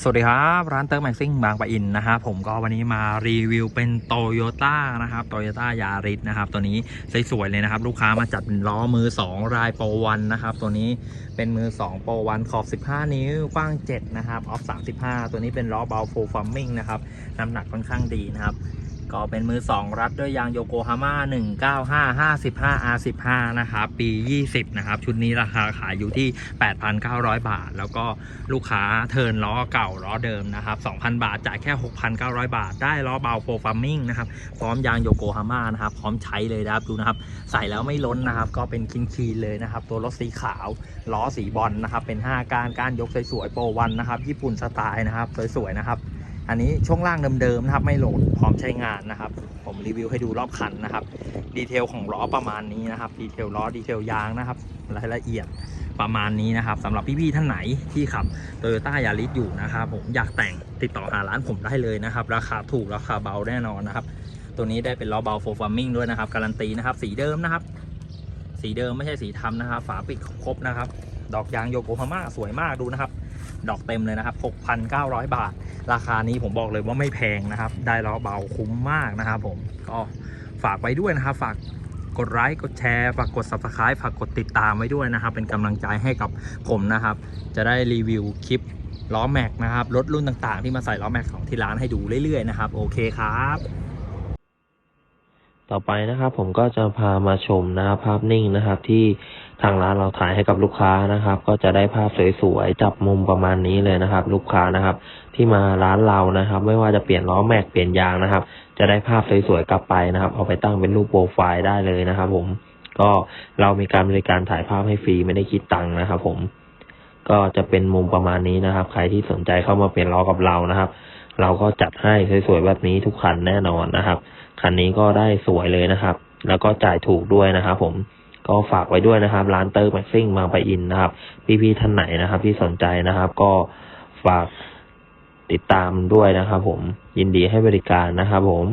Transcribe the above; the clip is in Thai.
สวัสดีครับ ร้านเติร์กแม็กซิ่งบางปะอินนะครับผมก็วันนี้มารีวิวเป็นโตโยต้านะครับโตโยต้ายาริสนะครับตัวนี้สวยๆเลยนะครับ ลูกค้ามาจัดเป็นล้อมือ 2 รายโปรวันนะครับตัวนี้เป็นมือ 2 โปรวันขอบ 15 นิ้วกว้าง 7 นะครับ ออฟ 35 ตัวนี้เป็นล้อเบาโฟฟอร์มิงนะครับน้ำหนักค่อนข้างดีนะครับ ก็เป็นมือ 2 รัดด้วยยางโยโกฮาม่า195 55 R15 นะครับ ปี 20 นะครับ ชุดนี้ราคาขายอยู่ที่ 8,900 บาท แล้วก็ลูกค้าเทินล้อเก่าล้อเดิมนะครับ 2,000 บาท จ่ายแค่ 6,900 บาท ได้ล้อเบาโฟฟาร์มิงนะครับ พร้อมยางโยโกฮาม่านะครับ พร้อมใช้เลยนะครับ ดูนะครับ ใส่แล้วไม่ล้นนะครับ ก็เป็นคินคีเลยนะครับ ตัวรถสีขาว ล้อสีบอลนะครับ เป็น 5 การการยกสวยๆโปรวันนะครับ ญี่ปุ่นสไตล์นะครับ สวยๆนะครับ อันนี้ช่วงล่างเดิมๆนะครับ ไม่โหลดพร้อมใช้งานนะครับ ผมรีวิวให้ดูรอบคันนะครับ ดีเทลของล้อประมาณนี้นะครับ ดีเทลล้อดีเทลยางนะครับ รายละเอียดประมาณนี้นะครับสำหรับพี่ๆท่านไหนที่ขับโตโยต้ายาริสอยู่นะครับผมอยากแต่งติดต่อหาร้านผมได้เลยนะครับ ราคาถูกราคาเบาแน่นอนนะครับ ตัวนี้ได้เป็นล้อเบาโฟฟาร์มิงด้วยนะครับ การันตีนะครับ สีเดิมนะครับ สีเดิมไม่ใช่สีทำนะครับ ฝาปิดครบนะครับ ดอกยางโยโกฮาม่าสวยมากดูนะครับ ดอกเต็มเลยนะครับ 6,900 บาท ราคานี้ผมบอกเลยว่าไม่แพงนะครับ ได้ล้อเบาคุ้มมากนะครับผมก็ฝากไว้ด้วยนะครับ ฝากกดไลค์กดแชร์ฝากกด subscribe ฝากกดติดตามไว้ด้วยนะครับ เป็นกำลังใจให้กับผมนะครับ จะได้รีวิวคลิปล้อแม็กนะครับรถรุ่นต่างๆ ที่มาใส่ล้อแม็กของที่ร้านให้ดูเรื่อยๆนะครับ โอเคครับ ต่อไปนะครับผมก็จะพามาชมนะครับภาพนิ่งนะครับ ที่ทางร้านเราถ่ายให้กับลูกค้านะครับ ก็จะได้ภาพสวยๆจับมุมประมาณนี้เลยนะครับ ลูกค้านะครับ ที่มาร้านเรานะครับ ไม่ว่าจะเปลี่ยนล้อแม็กเปลี่ยนยางนะครับ จะได้ภาพสวยๆกลับไปนะครับ เอาไปตั้งเป็นรูปโปรไฟล์ได้เลยนะครับ ผมก็เรามีการบริการถ่ายภาพให้ฟรีไม่ได้คิดตังค์นะครับ ผมก็จะเป็นมุมประมาณนี้นะครับ ใครที่สนใจเข้ามาเปลี่ยนล้อกับเรานะครับ เราก็จัดให้สวยๆแบบนี้ทุกคันแน่นอนนะครับคันนี้ก็ได้สวยเลยนะครับ แล้วก็จ่ายถูกด้วยนะครับ ผมก็ฝากไว้ด้วยนะครับ ร้านเตอร์แม็กซิ่งบางปะอินนะครับ พี่ๆท่านไหนนะครับ ที่สนใจนะครับ ก็ฝาก ติดตามด้วยนะครับผมยินดีให้บริการนะครับผม